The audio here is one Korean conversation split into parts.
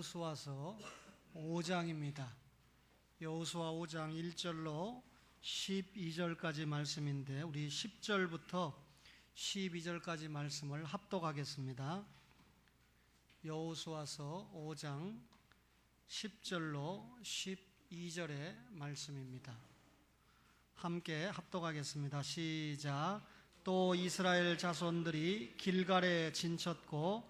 여호수아서 5장입니다. 여호수아 5장 1절로 12절까지 말씀인데 우리 10절부터 12절까지 말씀을 합독하겠습니다. 여호수아서 5장 10절로 12절의 말씀입니다. 함께 합독하겠습니다. 시작. 또 이스라엘 자손들이 길갈에 진쳤고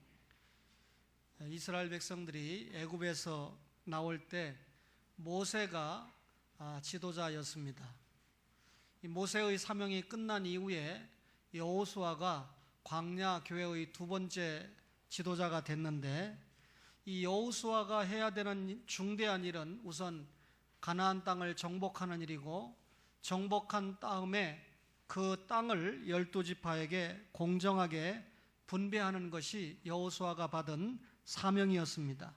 이스라엘 백성들이 애굽에서 나올 때 모세가 아, 지도자였습니다. 이 모세의 사명이 끝난 이후에 여호수아가 광야 교회의 두 번째 지도자가 됐는데 이 여호수아가 해야 되는 중대한 일은 우선 가나안 땅을 정복하는 일이고 정복한 다음에 그 땅을 열두 지파에게 공정하게 분배하는 것이 여호수아가 받은 사명이었습니다.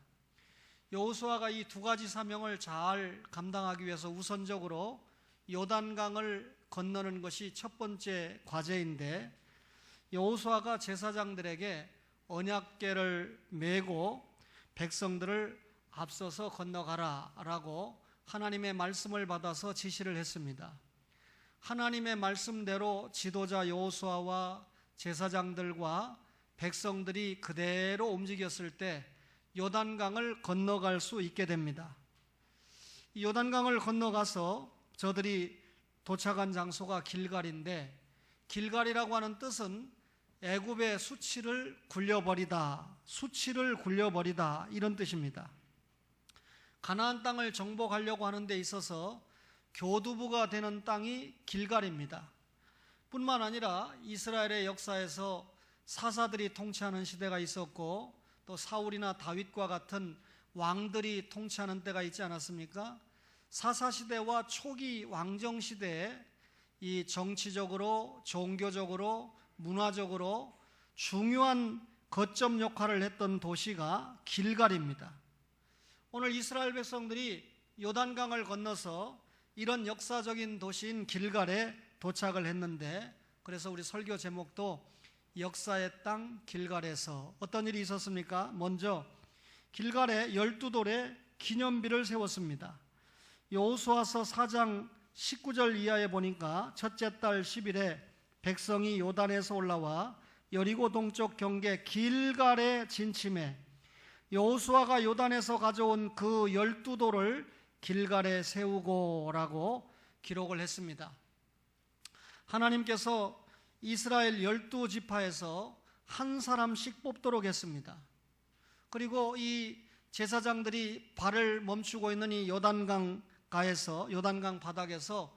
여호수아가 이 두 가지 사명을 잘 감당하기 위해서 우선적으로 요단강을 건너는 것이 첫 번째 과제인데 여호수아가 제사장들에게 언약궤를 메고 백성들을 앞서서 건너가라라고 하나님의 말씀을 받아서 지시를 했습니다. 하나님의 말씀대로 지도자 여호수아와 제사장들과 백성들이 그대로 움직였을 때 요단강을 건너갈 수 있게 됩니다. 이 요단강을 건너가서 저들이 도착한 장소가 길갈인데 길갈이라고 하는 뜻은 애굽의 수치를 굴려버리다, 수치를 굴려버리다 이런 뜻입니다. 가나안 땅을 정복하려고 하는 데 있어서 교두부가 되는 땅이 길갈입니다. 뿐만 아니라 이스라엘의 역사에서 사사들이 통치하는 시대가 있었고 또 사울이나 다윗과 같은 왕들이 통치하는 때가 있지 않았습니까? 사사 시대와 초기 왕정 시대에 이 정치적으로 종교적으로 문화적으로 중요한 거점 역할을 했던 도시가 길갈입니다. 오늘 이스라엘 백성들이 요단강을 건너서 이런 역사적인 도시인 길갈에 도착을 했는데 그래서 우리 설교 제목도 역사의 땅 길갈에서 어떤 일이 있었습니까? 먼저 길갈에 열두 돌의 기념비를 세웠습니다. 여호수아서 4장 19절 이하에 보니까 첫째 달 10일에 백성이 요단에서 올라와 여리고 동쪽 경계 길갈에 진침해 여호수아가 요단에서 가져온 그 열두 돌을 길갈에 세우고라고 기록을 했습니다. 하나님께서 이스라엘 열두 지파에서 한 사람씩 뽑도록 했습니다. 그리고 이 제사장들이 발을 멈추고 있는 이 요단강 가에서 요단강 바닥에서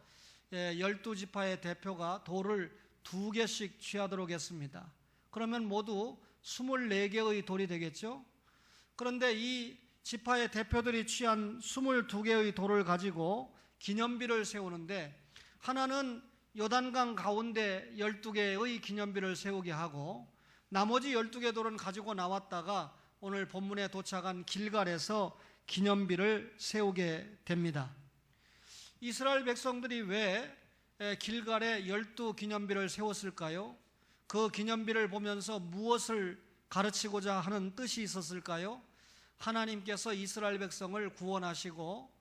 예, 열두 지파의 대표가 돌을 두 개씩 취하도록 했습니다. 그러면 모두 24개의 돌이 되겠죠? 그런데 이 지파의 대표들이 취한 22개의 돌을 가지고 기념비를 세우는데 하나는 요단강 가운데 12개의 기념비를 세우게 하고 나머지 12개 돌은 가지고 나왔다가 오늘 본문에 도착한 길갈에서 기념비를 세우게 됩니다. 이스라엘 백성들이 왜 길갈에 열두 기념비를 세웠을까요? 그 기념비를 보면서 무엇을 가르치고자 하는 뜻이 있었을까요? 하나님께서 이스라엘 백성을 구원하시고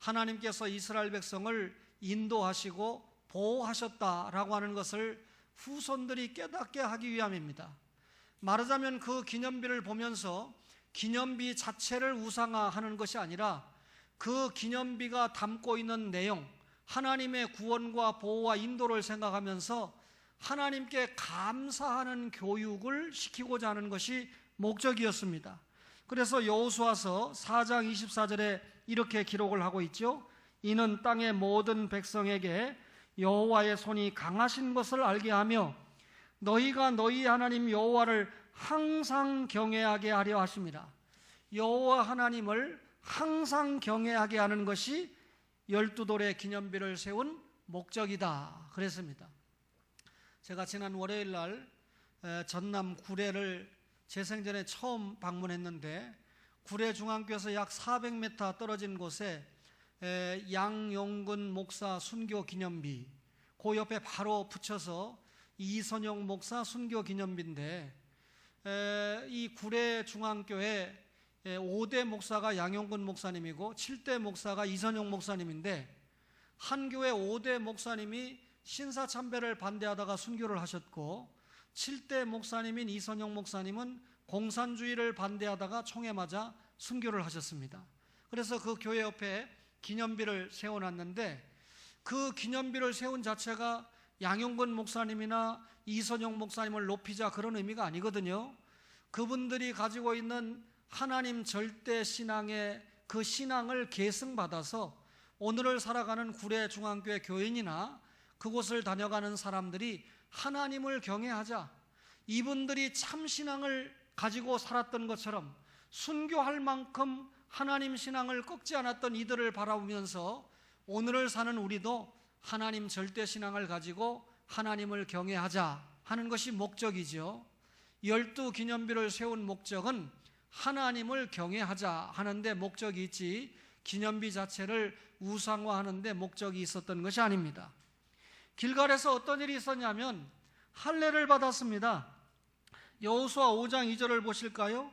하나님께서 이스라엘 백성을 인도하시고 보호하셨다라고 하는 것을 후손들이 깨닫게 하기 위함입니다. 말하자면 그 기념비를 보면서 기념비 자체를 우상화하는 것이 아니라 그 기념비가 담고 있는 내용, 하나님의 구원과 보호와 인도를 생각하면서 하나님께 감사하는 교육을 시키고자 하는 것이 목적이었습니다. 그래서 여호수아서 4장 24절에 이렇게 기록을 하고 있죠. 이는 땅의 모든 백성에게 여호와의 손이 강하신 것을 알게 하며 너희가 너희 하나님 여호와를 항상 경외하게 하려 하십니다. 여호와 하나님을 항상 경외하게 하는 것이 열두 돌의 기념비를 세운 목적이다. 그랬습니다. 제가 지난 월요일 날 에, 전남 구례를 재생전에 처음 방문했는데 구례 중앙교에서 약 400m 떨어진 곳에 에, 양용근 목사 순교 기념비 그 옆에 바로 붙여서 이선용 목사 순교 기념비인데 에, 이 구례 중앙교회 5대 목사가 양용근 목사님이고 7대 목사가 이선용 목사님인데 한 교회 5대 목사님이 신사참배를 반대하다가 순교를 하셨고 7대 목사님인 이선용 목사님은 공산주의를 반대하다가 총에 맞아 순교를 하셨습니다. 그래서 그 교회 옆에 기념비를 세워놨는데 그 기념비를 세운 자체가 양용근 목사님이나 이선용 목사님을 높이자 그런 의미가 아니거든요. 그분들이 가지고 있는 하나님 절대 신앙의 그 신앙을 계승받아서 오늘을 살아가는 구례 중앙교회 교인이나 그곳을 다녀가는 사람들이 하나님을 경외하자 이분들이 참 신앙을 가지고 살았던 것처럼 순교할 만큼 하나님 신앙을 꺾지 않았던 이들을 바라보면서 오늘을 사는 우리도 하나님 절대 신앙을 가지고 하나님을 경외하자 하는 것이 목적이죠. 열두 기념비를 세운 목적은 하나님을 경외하자 하는데 목적이 있지 기념비 자체를 우상화하는데 목적이 있었던 것이 아닙니다. 길갈에서 어떤 일이 있었냐면 할례를 받았습니다. 여호수아 5장 2절을 보실까요?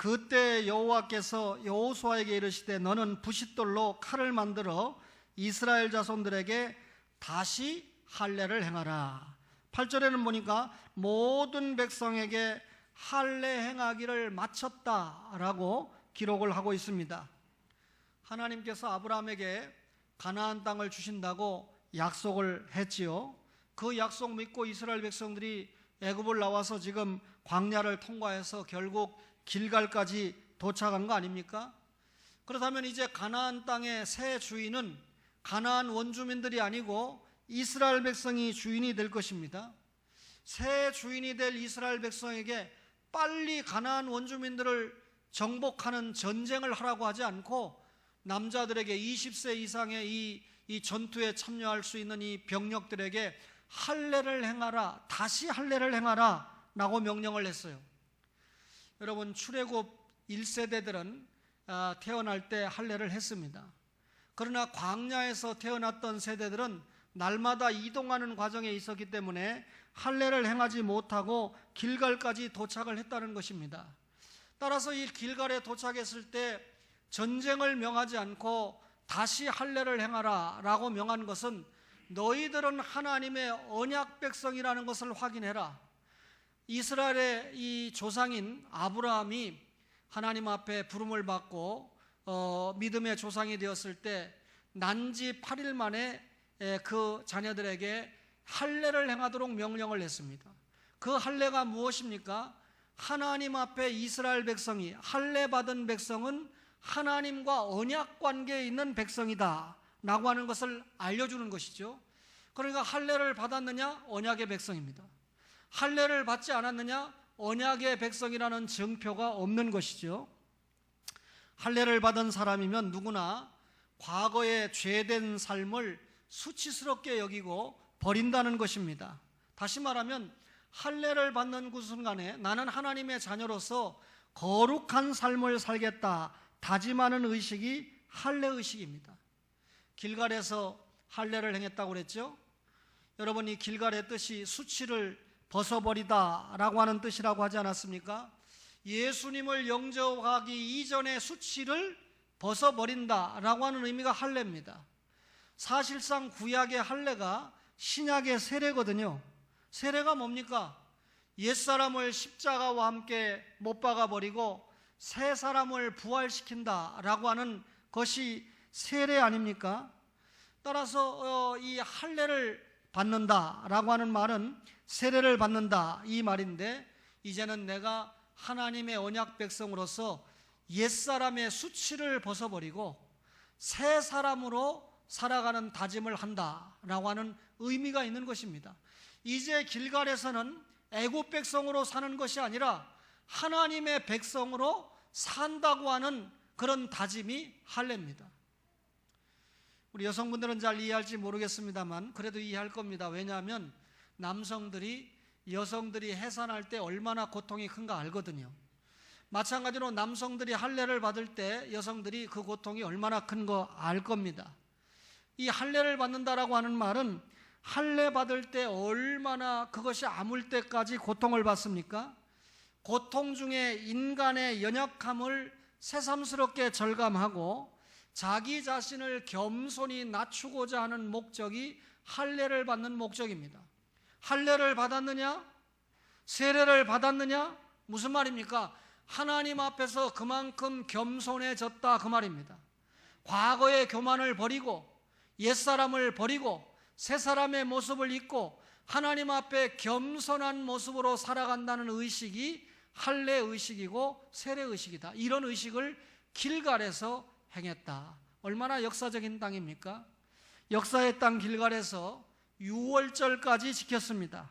그때 여호와께서 여호수아에게 이르시되 너는 부싯돌로 칼을 만들어 이스라엘 자손들에게 다시 할례를 행하라. 8절에는 보니까 모든 백성에게 할례 행하기를 마쳤다라고 기록을 하고 있습니다. 하나님께서 아브라함에게 가나안 땅을 주신다고 약속을 했지요. 그 약속 믿고 이스라엘 백성들이 애굽을 나와서 지금 광야를 통과해서 결국 길갈까지 도착한 거 아닙니까? 그렇다면 이제 가나안 땅의 새 주인은 가나안 원주민들이 아니고 이스라엘 백성이 주인이 될 것입니다. 새 주인이 될 이스라엘 백성에게 빨리 가나안 원주민들을 정복하는 전쟁을 하라고 하지 않고 남자들에게 20세 이상의 이, 이 전투에 참여할 수 있는 이 병력들에게 할례를 행하라 다시 할례를 행하라 라고 명령을 했어요 여러분 출애굽 1세대들은 아, 태어날 때 할례를 했습니다 그러나 광야에서 태어났던 세대들은 날마다 이동하는 과정에 있었기 때문에 할례를 행하지 못하고 길갈까지 도착을 했다는 것입니다. 따라서 이 길갈에 도착했을 때 전쟁을 명하지 않고 다시 할례를 행하라라고 명한 것은 너희들은 하나님의 언약 백성이라는 것을 확인해라. 이스라엘의 이 조상인 아브라함이 하나님 앞에 부름을 받고 어, 믿음의 조상이 되었을 때 난지 8일 만에 에, 그 자녀들에게 할례를 행하도록 명령을 했습니다. 그 할례가 무엇입니까? 하나님 앞에 이스라엘 백성이 할례 받은 백성은 하나님과 언약 관계에 있는 백성이다. 라고 하는 것을 알려 주는 것이죠. 그러니까 할례를 받았느냐? 언약의 백성입니다. 할례를 받지 않았느냐? 언약의 백성이라는 증표가 없는 것이죠. 할례를 받은 사람이면 누구나 과거의 죄된 삶을 수치스럽게 여기고 버린다는 것입니다. 다시 말하면 할례를 받는 그 순간에 나는 하나님의 자녀로서 거룩한 삶을 살겠다 다짐하는 의식이 할례 의식입니다. 길갈에서 할례를 행했다고 그랬죠? 여러분 이 길갈의 뜻이 수치를 벗어버리다 라고 하는 뜻이라고 하지 않았습니까? 예수님을 영접하기 이전의 수치를 벗어버린다 라고 하는 의미가 할례입니다. 사실상 구약의 할례가 신약의 세례거든요. 세례가 뭡니까? 옛사람을 십자가와 함께 못 박아 버리고 새 사람을 부활시킨다 라고 하는 것이 세례 아닙니까? 따라서 어, 이 할례를 받는다라고 하는 말은 세례를 받는다 이 말인데 이제는 내가 하나님의 언약 백성으로서 옛사람의 수치를 벗어버리고 새 사람으로 살아가는 다짐을 한다라고 하는 의미가 있는 것입니다. 이제 길갈에서는 애굽 백성으로 사는 것이 아니라 하나님의 백성으로 산다고 하는 그런 다짐이 할례입니다. 우리 여성분들은 잘 이해할지 모르겠습니다만 그래도 이해할 겁니다. 왜냐하면 남성들이 여성들이 해산할 때 얼마나 고통이 큰가 알거든요. 마찬가지로 남성들이 할례를 받을 때 여성들이 그 고통이 얼마나 큰 거 알 겁니다. 이 할례를 받는다라고 하는 말은 할례 받을 때 얼마나 그것이 아물 때까지 고통을 받습니까? 고통 중에 인간의 연약함을 새삼스럽게 절감하고 자기 자신을 겸손히 낮추고자 하는 목적이 할례를 받는 목적입니다. 할례를 받았느냐? 세례를 받았느냐? 무슨 말입니까? 하나님 앞에서 그만큼 겸손해졌다 그 말입니다. 과거의 교만을 버리고 옛사람을 버리고 새 사람의 모습을 잊고 하나님 앞에 겸손한 모습으로 살아간다는 의식이 할례 의식이고 세례 의식이다. 이런 의식을 길갈에서 행했다. 얼마나 역사적인 땅입니까? 역사의 땅 길갈에서 6월절까지 지켰습니다.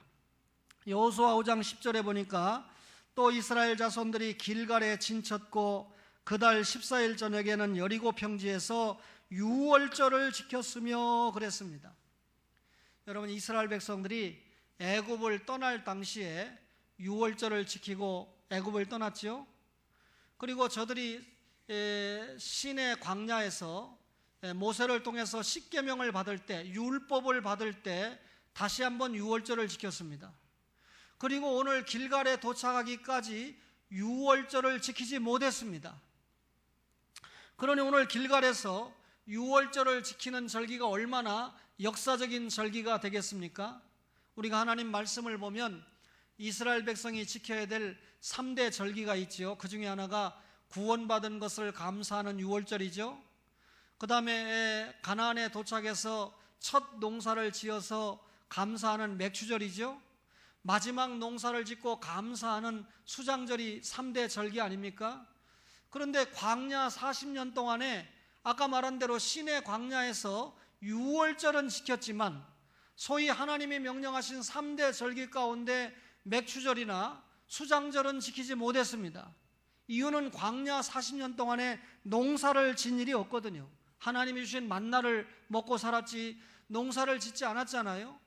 여호수아 5장 10절에 보니까 또 이스라엘 자손들이 길갈에 진쳤고 그달 14일 저녁에는 여리고 평지에서 6월절을 지켰으며 그랬습니다. 여러분 이스라엘 백성들이 애굽을 떠날 당시에 6월절을 지키고 애굽을 떠났지요. 그리고 저들이 에, 신의 광야에서 에, 모세를 통해서 십계명을 받을 때 율법을 받을 때 다시 한번 6월절을 지켰습니다. 그리고 오늘 길갈에 도착하기까지 6월절을 지키지 못했습니다. 그러니 오늘 길갈에서 6월절을 지키는 절기가 얼마나 역사적인 절기가 되겠습니까? 우리가 하나님 말씀을 보면 이스라엘 백성이 지켜야 될 3대 절기가 있지요. 그 중에 하나가 구원받은 것을 감사하는 6월절이죠. 그 다음에 가나안에 도착해서 첫 농사를 지어서 감사하는 맥추절이죠. 마지막 농사를 짓고 감사하는 수장절이 3대 절기 아닙니까? 그런데 광야 40년 동안에 아까 말한 대로 신의 광야에서 6월절은 지켰지만 소위 하나님이 명령하신 3대 절기 가운데 맥추절이나 수장절은 지키지 못했습니다. 이유는 광야 40년 동안에 농사를 진 일이 없거든요. 하나님이 주신 만나를 먹고 살았지 농사를 짓지 않았잖아요.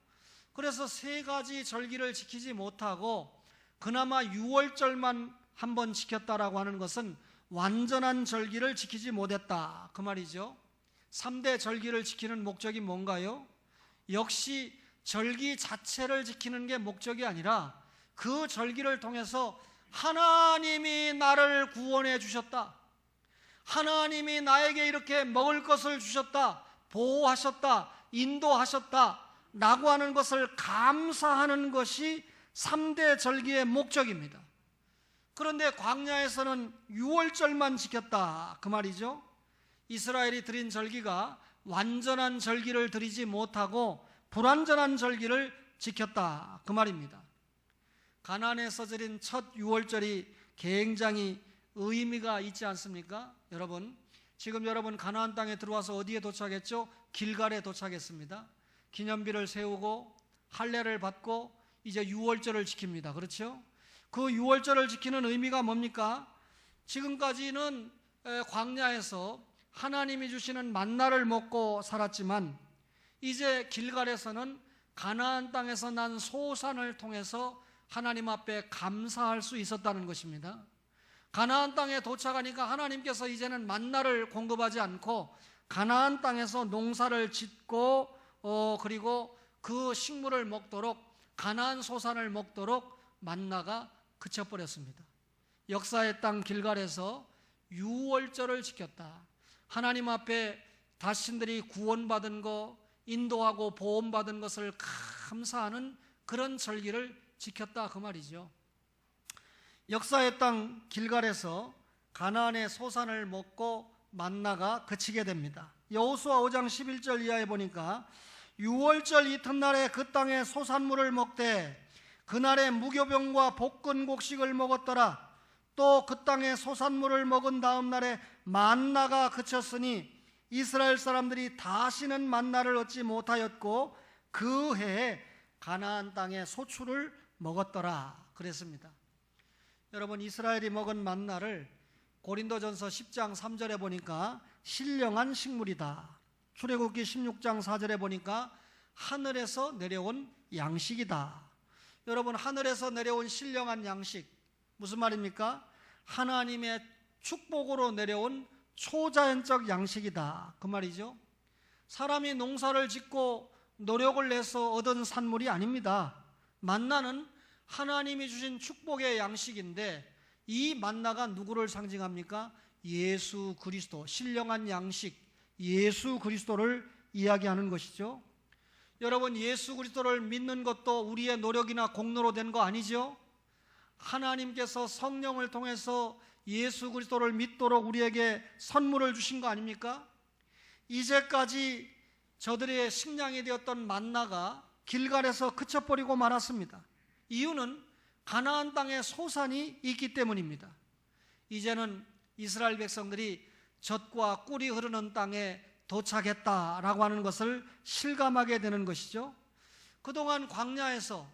그래서 세 가지 절기를 지키지 못하고 그나마 6월절만 한 번 지켰다라고 하는 것은 완전한 절기를 지키지 못했다. 그 말이죠. 3대 절기를 지키는 목적이 뭔가요? 역시 절기 자체를 지키는 게 목적이 아니라 그 절기를 통해서 하나님이 나를 구원해 주셨다. 하나님이 나에게 이렇게 먹을 것을 주셨다. 보호하셨다. 인도하셨다. 라고 하는 것을 감사하는 것이 3대 절기의 목적입니다. 그런데 광야에서는 6월절만 지켰다. 그 말이죠. 이스라엘이 드린 절기가 완전한 절기를 드리지 못하고 불완전한 절기를 지켰다. 그 말입니다. 가나안에서 드린 첫 6월절이 굉장히 의미가 있지 않습니까? 여러분, 지금 여러분 가나안 땅에 들어와서 어디에 도착했죠? 길갈에 도착했습니다. 기념비를 세우고 할례를 받고 이제 6월절을 지킵니다. 그렇죠? 그 6월절을 지키는 의미가 뭡니까? 지금까지는 광야에서 하나님이 주시는 만나를 먹고 살았지만 이제 길갈에서는 가나안 땅에서 난 소산을 통해서 하나님 앞에 감사할 수 있었다는 것입니다. 가나안 땅에 도착하니까 하나님께서 이제는 만나를 공급하지 않고 가나안 땅에서 농사를 짓고 어 그리고 그 식물을 먹도록 가나안 소산을 먹도록 만나가 그쳐 버렸습니다. 역사의 땅 길갈에서 유월절을 지켰다. 하나님 앞에 자신들이 구원받은 거, 인도하고 보험받은 것을 감사하는 그런 절기를 지켰다 그 말이죠. 역사의 땅 길갈에서 가나안의 소산을 먹고 만나가 그치게 됩니다. 여호수아 5장 11절 이하에 보니까 6월절 이튿날에 그 땅에 소산물을 먹되 그날에 무교병과 볶은 곡식을 먹었더라. 또 그 땅에 소산물을 먹은 다음 날에 만나가 그쳤으니 이스라엘 사람들이 다시는 만나를 얻지 못하였고 그 해에 가나안 땅에 소출을 먹었더라 그랬습니다. 여러분 이스라엘이 먹은 만나를 고린도전서 10장 3절에 보니까 신령한 식물이다. 출애굽기 16장 4절에 보니까 하늘에서 내려온 양식이다. 여러분 하늘에서 내려온 신령한 양식 무슨 말입니까? 하나님의 축복으로 내려온 초자연적 양식이다. 그 말이죠. 사람이 농사를 짓고 노력을 내서 얻은 산물이 아닙니다. 만나는 하나님이 주신 축복의 양식인데 이 만나가 누구를 상징합니까? 예수 그리스도, 신령한 양식, 예수 그리스도를 이야기하는 것이죠. 여러분, 예수 그리스도를 믿는 것도 우리의 노력이나 공로로 된 거 아니죠? 하나님께서 성령을 통해서 예수 그리스도를 믿도록 우리에게 선물을 주신 거 아닙니까? 이제까지 저들의 식량이 되었던 만나가 길갈에서 그쳐버리고 말았습니다. 이유는 가나안 땅에 소산이 있기 때문입니다. 이제는 이스라엘 백성들이 젖과 꿀이 흐르는 땅에 도착했다라고 하는 것을 실감하게 되는 것이죠. 그동안 광야에서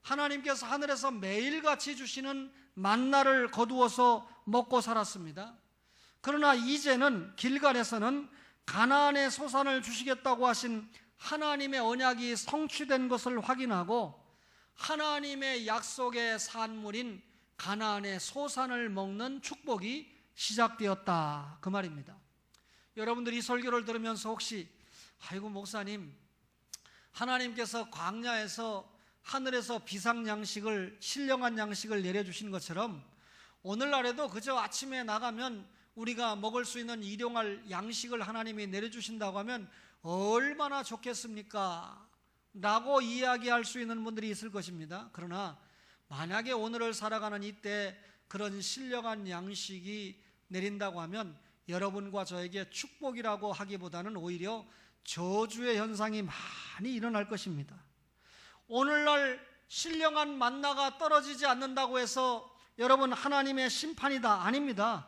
하나님께서 하늘에서 매일같이 주시는 만나를 거두어서 먹고 살았습니다. 그러나 이제는 길갈에서는 가나안의 소산을 주시겠다고 하신 하나님의 언약이 성취된 것을 확인하고 하나님의 약속의 산물인 가나안의 소산을 먹는 축복이 시작되었다 그 말입니다. 여러분들이 이 설교를 들으면서 혹시 아이고 목사님 하나님께서 광야에서 하늘에서 비상 양식을 신령한 양식을 내려 주신 것처럼 오늘날에도 그저 아침에 나가면 우리가 먹을 수 있는 일용할 양식을 하나님이 내려 주신다고 하면 얼마나 좋겠습니까? 라고 이야기할 수 있는 분들이 있을 것입니다. 그러나 만약에 오늘을 살아가는 이때 그런 신령한 양식이 내린다고 하면 여러분과 저에게 축복이라고 하기보다는 오히려 저주의 현상이 많이 일어날 것입니다. 오늘날 신령한 만나가 떨어지지 않는다고 해서 여러분 하나님의 심판이다 아닙니다.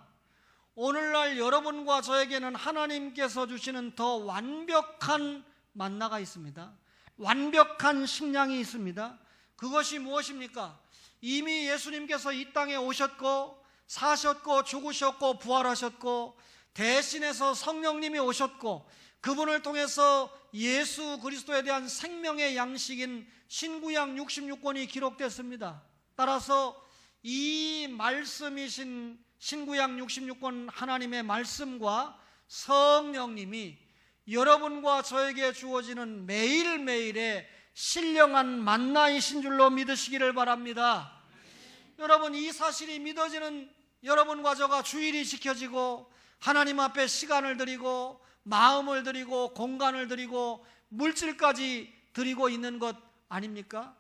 오늘날 여러분과 저에게는 하나님께서 주시는 더 완벽한 만나가 있습니다. 완벽한 식량이 있습니다. 그것이 무엇입니까? 이미 예수님께서 이 땅에 오셨고 사셨고 죽으셨고 부활하셨고 대신해서 성령님이 오셨고 그분을 통해서 예수 그리스도에 대한 생명의 양식인 신구약 66권이 기록됐습니다. 따라서 이 말씀이신 신구약 66권 하나님의 말씀과 성령님이 여러분과 저에게 주어지는 매일매일의 신령한 만나이신 줄로 믿으시기를 바랍니다. 여러분 이 사실이 믿어지는 여러분과 저가 주일이 지켜지고 하나님 앞에 시간을 드리고 마음을 드리고 공간을 드리고 물질까지 드리고 있는 것 아닙니까?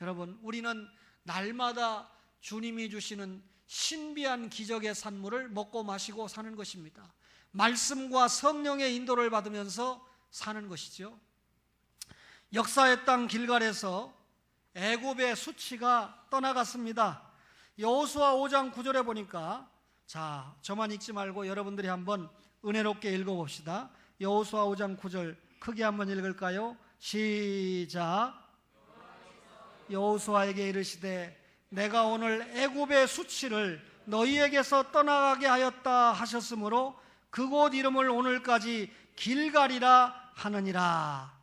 여러분 우리는 날마다 주님이 주시는 신비한 기적의 산물을 먹고 마시고 사는 것입니다. 말씀과 성령의 인도를 받으면서 사는 것이죠. 역사의 땅 길갈에서 애굽의 수치가 떠나갔습니다. 여호수아 5장 9절에 보니까 자, 저만 읽지 말고 여러분들이 한번 은혜롭게 읽어 봅시다. 여호수아 5장 9절 크게 한번 읽을까요? 시작. 여호수아에게 이르시되 내가 오늘 애굽의 수치를 너희에게서 떠나가게 하였다 하셨으므로 그곳 이름을 오늘까지 길갈이라 하느니라.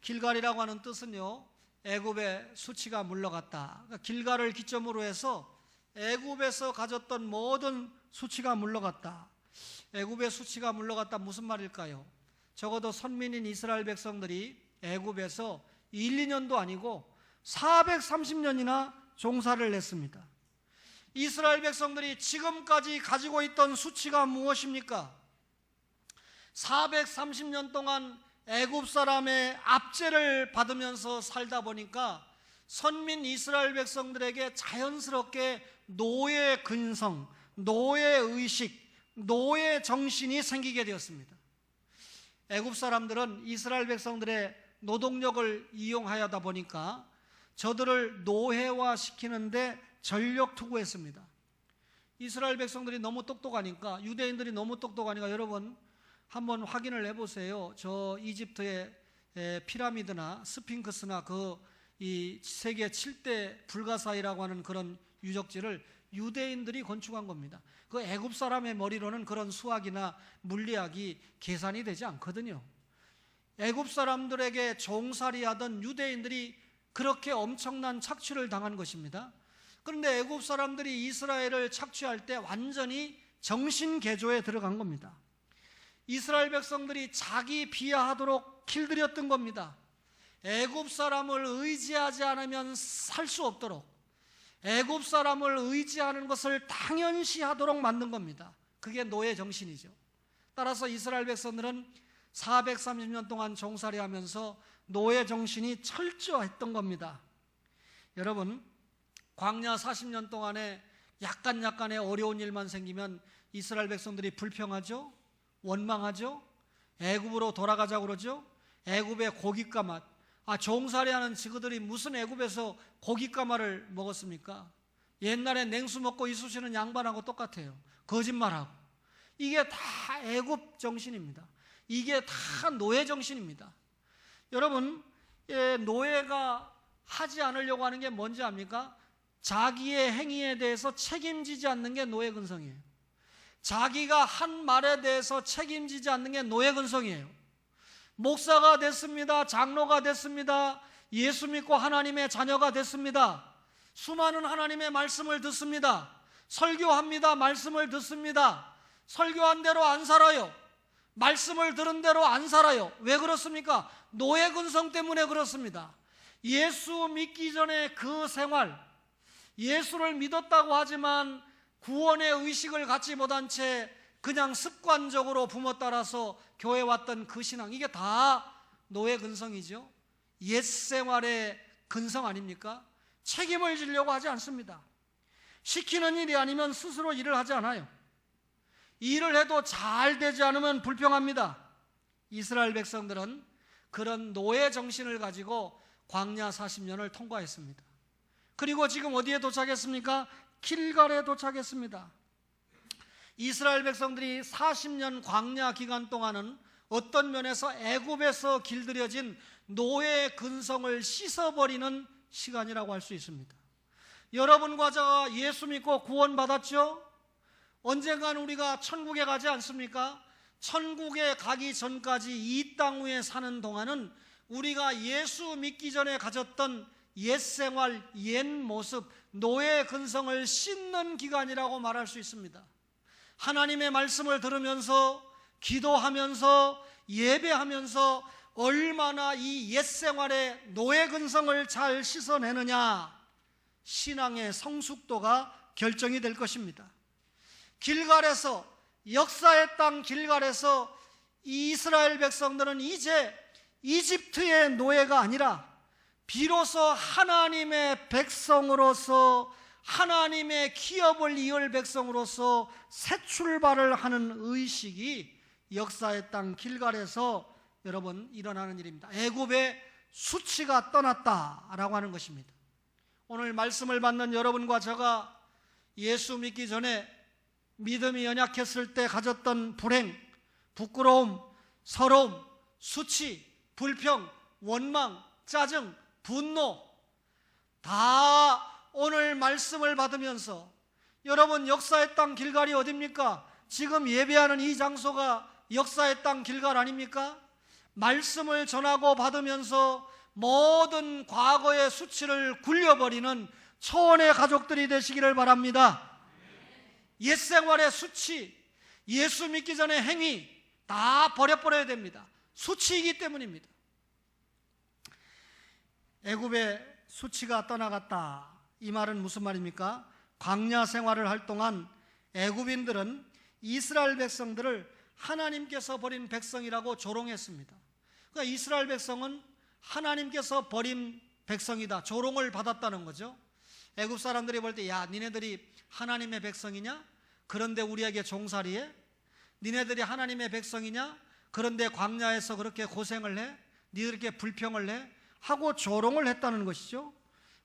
길갈이라고 하는 뜻은요. 애굽의 수치가 물러갔다. 그러니까 길갈을 기점으로 해서 애굽에서 가졌던 모든 수치가 물러갔다. 애굽의 수치가 물러갔다 무슨 말일까요? 적어도 선민인 이스라엘 백성들이 애굽에서 1, 2년도 아니고 430년이나 종사를 했습니다. 이스라엘 백성들이 지금까지 가지고 있던 수치가 무엇입니까? 430년 동안 애굽 사람의 압제를 받으면서 살다 보니까 선민 이스라엘 백성들에게 자연스럽게 노예 근성, 노예 의식, 노예 정신이 생기게 되었습니다. 애굽 사람들은 이스라엘 백성들의 노동력을 이용하여다 보니까 저들을 노예화 시키는데 전력 투구했습니다. 이스라엘 백성들이 너무 똑똑하니까 유대인들이 너무 똑똑하니까 여러분 한번 확인을 해보세요. 저 이집트의 에, 피라미드나 스핑크스나 그 이 세계 7대 불가사의라고 하는 그런 유적지를 유대인들이 건축한 겁니다. 그 애굽 사람의 머리로는 그런 수학이나 물리학이 계산이 되지 않거든요. 애굽 사람들에게 종살이하던 유대인들이 그렇게 엄청난 착취를 당한 것입니다. 그런데 애굽 사람들이 이스라엘을 착취할 때 완전히 정신 개조에 들어간 겁니다. 이스라엘 백성들이 자기 비하하도록 길들였던 겁니다. 애굽 사람을 의지하지 않으면 살 수 없도록 애굽 사람을 의지하는 것을 당연시하도록 만든 겁니다. 그게 노예 정신이죠. 따라서 이스라엘 백성들은 430년 동안 종살이하면서 노예 정신이 철저했던 겁니다. 여러분, 광야 40년 동안에 약간 약간의 어려운 일만 생기면 이스라엘 백성들이 불평하죠. 원망하죠. 애굽으로 돌아가자고 그러죠. 애굽의 고깃가 맛. 아, 종살이하는 지그들이 무슨 애굽에서 고깃가 맛을 먹었습니까? 옛날에 냉수 먹고 이쑤시는 양반하고 똑같아요. 거짓말하고. 이게 다 애굽 정신입니다. 이게 다 노예 정신입니다. 여러분, 예, 노예가 하지 않으려고 하는 게 뭔지 압니까? 자기의 행위에 대해서 책임지지 않는 게 노예 근성이에요. 자기가 한 말에 대해서 책임지지 않는 게 노예 근성이에요. 목사가 됐습니다. 장로가 됐습니다. 예수 믿고 하나님의 자녀가 됐습니다. 수많은 하나님의 말씀을 듣습니다. 설교합니다. 말씀을 듣습니다. 설교한 대로 안 살아요. 말씀을 들은 대로 안 살아요. 왜 그렇습니까? 노예 근성 때문에 그렇습니다. 예수 믿기 전에 그 생활, 예수를 믿었다고 하지만 구원의 의식을 갖지 못한 채 그냥 습관적으로 부모 따라서 교회 왔던 그 신앙 이게 다 노예 근성이죠. 옛 생활의 근성 아닙니까? 책임을 지려고 하지 않습니다. 시키는 일이 아니면 스스로 일을 하지 않아요. 일을 해도 잘 되지 않으면 불평합니다. 이스라엘 백성들은 그런 노예 정신을 가지고 광야 40년을 통과했습니다. 그리고 지금 어디에 도착했습니까? 길갈에 도착했습니다. 이스라엘 백성들이 40년 광야 기간 동안은 어떤 면에서 애굽에서 길들여진 노예 근성을 씻어버리는 시간이라고 할 수 있습니다. 여러분과 저가 예수 믿고 구원받았죠? 언젠간 우리가 천국에 가지 않습니까? 천국에 가기 전까지 이 땅 위에 사는 동안은 우리가 예수 믿기 전에 가졌던 옛 생활, 옛 모습, 노예 근성을 씻는 기간이라고 말할 수 있습니다. 하나님의 말씀을 들으면서 기도하면서 예배하면서 얼마나 이 옛 생활의 노예 근성을 잘 씻어내느냐 신앙의 성숙도가 결정이 될 것입니다. 길갈에서 역사의 땅 길갈에서 이스라엘 백성들은 이제 이집트의 노예가 아니라 비로소 하나님의 백성으로서 하나님의 기업을 이을 백성으로서 새 출발을 하는 의식이 역사의 땅 길갈에서 여러분 일어나는 일입니다. 애굽의 수치가 떠났다라고 하는 것입니다. 오늘 말씀을 받는 여러분과 제가 예수 믿기 전에 믿음이 연약했을 때 가졌던 불행, 부끄러움, 서러움, 수치, 불평, 원망, 짜증, 분노 다 오늘 말씀을 받으면서 여러분 역사의 땅 길갈이 어딥니까? 지금 예배하는 이 장소가 역사의 땅 길갈 아닙니까? 말씀을 전하고 받으면서 모든 과거의 수치를 굴려버리는 초원의 가족들이 되시기를 바랍니다. 옛 생활의 수치, 예수 믿기 전의 행위 다 버려버려야 됩니다. 수치이기 때문입니다. 애굽의 수치가 떠나갔다. 이 말은 무슨 말입니까? 광야 생활을 할 동안 애굽인들은 이스라엘 백성들을 하나님께서 버린 백성이라고 조롱했습니다. 그러니까 이스라엘 백성은 하나님께서 버린 백성이다. 조롱을 받았다는 거죠. 애굽 사람들이 볼 때 야, 니네들이 하나님의 백성이냐? 그런데 우리에게 종살이해? 니네들이 하나님의 백성이냐? 그런데 광야에서 그렇게 고생을 해? 니들에게 불평을 해? 하고 조롱을 했다는 것이죠.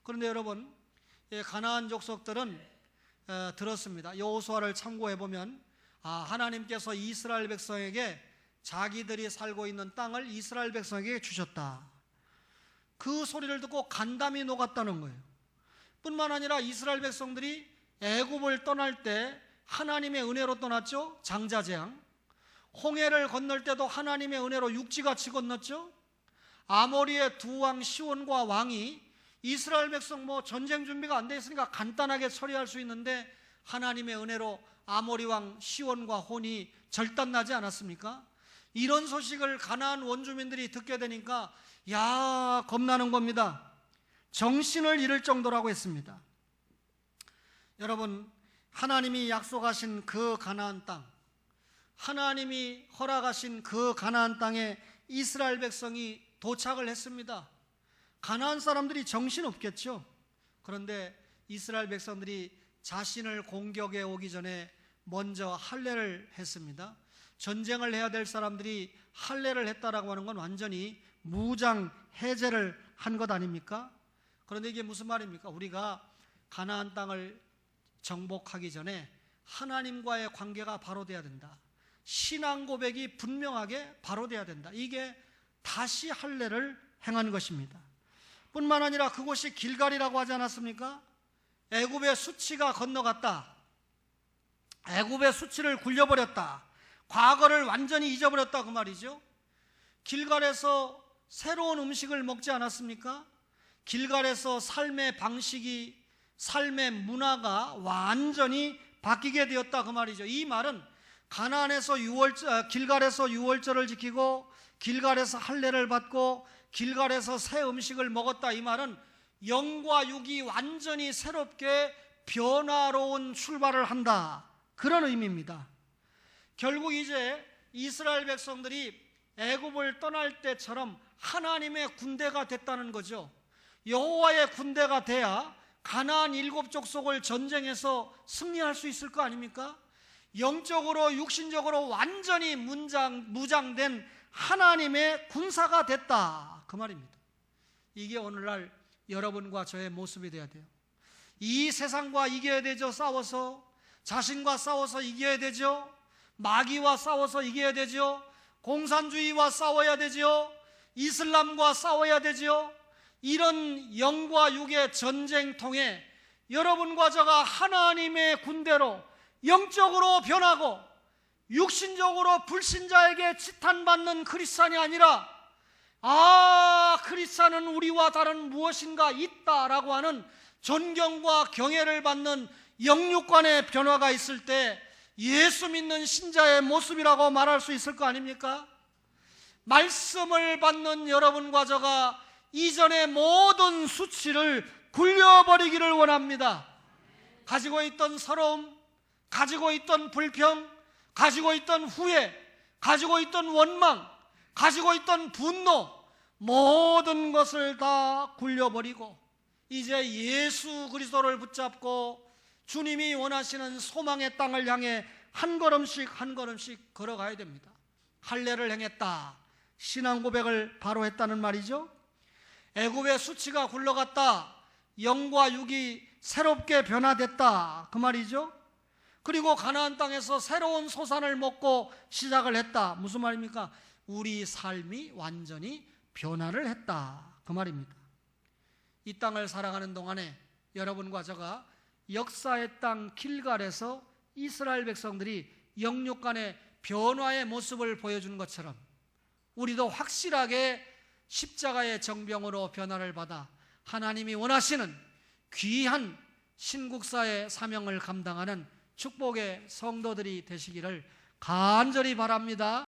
그런데 여러분, 예, 가나안 족속들은 어, 들었습니다. 여호수아를 참고해 보면 아, 하나님께서 이스라엘 백성에게 자기들이 살고 있는 땅을 이스라엘 백성에게 주셨다. 그 소리를 듣고 간담이 녹았다는 거예요. 뿐만 아니라 이스라엘 백성들이 애굽을 떠날 때 하나님의 은혜로 떠났죠. 장자 재앙. 홍해를 건널 때도 하나님의 은혜로 육지같이 건넜죠. 아모리의 두 왕 시온과 왕이 이스라엘 백성 뭐 전쟁 준비가 안 돼 있으니까 간단하게 처리할 수 있는데 하나님의 은혜로 아모리 왕 시온과 혼이 절단나지 않았습니까? 이런 소식을 가나안 원주민들이 듣게 되니까 야 겁나는 겁니다. 정신을 잃을 정도라고 했습니다. 여러분 하나님이 약속하신 그 가나안 땅 하나님이 허락하신 그 가나안 땅에 이스라엘 백성이 도착을 했습니다. 가나안 사람들이 정신 없겠죠. 그런데 이스라엘 백성들이 자신을 공격해 오기 전에 먼저 할례를 했습니다. 전쟁을 해야 될 사람들이 할례를 했다라고 하는 건 완전히 무장 해제를 한 것 아닙니까? 그런데 이게 무슨 말입니까? 우리가 가나안 땅을 정복하기 전에 하나님과의 관계가 바로 돼야 된다. 신앙 고백이 분명하게 바로 돼야 된다. 이게 다시 할례를 행한 것입니다. 뿐만 아니라 그곳이 길갈이라고 하지 않았습니까? 애굽의 수치가 건너갔다. 애굽의 수치를 굴려버렸다. 과거를 완전히 잊어버렸다 그 말이죠. 길갈에서 새로운 음식을 먹지 않았습니까? 길갈에서 삶의 방식이 삶의 문화가 완전히 바뀌게 되었다 그 말이죠. 이 말은 가나안에서 유월 길갈에서 유월절을 지키고 길갈에서 할례를 받고 길갈에서 새 음식을 먹었다 이 말은 영과 육이 완전히 새롭게 변화로운 출발을 한다. 그런 의미입니다. 결국 이제 이스라엘 백성들이 애굽을 떠날 때처럼 하나님의 군대가 됐다는 거죠. 여호와의 군대가 돼야 가나안 일곱 족속을 전쟁에서 승리할 수 있을 거 아닙니까? 영적으로 육신적으로 완전히 문장, 무장된 하나님의 군사가 됐다 그 말입니다. 이게 오늘날 여러분과 저의 모습이 되어야 돼요. 이 세상과 이겨야 되죠. 싸워서 자신과 싸워서 이겨야 되죠. 마귀와 싸워서 이겨야 되죠. 공산주의와 싸워야 되죠. 이슬람과 싸워야 되죠. 이런 영과 육의 전쟁통에 여러분과 저가 하나님의 군대로 영적으로 변하고 육신적으로 불신자에게 치탄받는 크리스찬이 아니라 아 크리스찬은 우리와 다른 무엇인가 있다라고 하는 존경과 경애를 받는 영육간의 변화가 있을 때 예수 믿는 신자의 모습이라고 말할 수 있을 거 아닙니까? 말씀을 받는 여러분과 저가 이전의 모든 수치를 굴려버리기를 원합니다. 가지고 있던 서러움, 가지고 있던 불평, 가지고 있던 후회, 가지고 있던 원망, 가지고 있던 분노, 모든 것을 다 굴려버리고 이제 예수 그리스도를 붙잡고 주님이 원하시는 소망의 땅을 향해 한 걸음씩 한 걸음씩 걸어가야 됩니다. 할례를 행했다. 신앙 고백을 바로 했다는 말이죠. 애굽의 수치가 굴러갔다. 영과 육이 새롭게 변화됐다. 그 말이죠. 그리고 가나안 땅에서 새로운 소산을 먹고 시작을 했다. 무슨 말입니까? 우리 삶이 완전히 변화를 했다. 그 말입니다. 이 땅을 살아가는 동안에 여러분과 저가 역사의 땅 길갈에서 이스라엘 백성들이 영육 간의 변화의 모습을 보여주는 것처럼 우리도 확실하게 십자가의 정병으로 변화를 받아 하나님이 원하시는 귀한 신국사의 사명을 감당하는 축복의 성도들이 되시기를 간절히 바랍니다.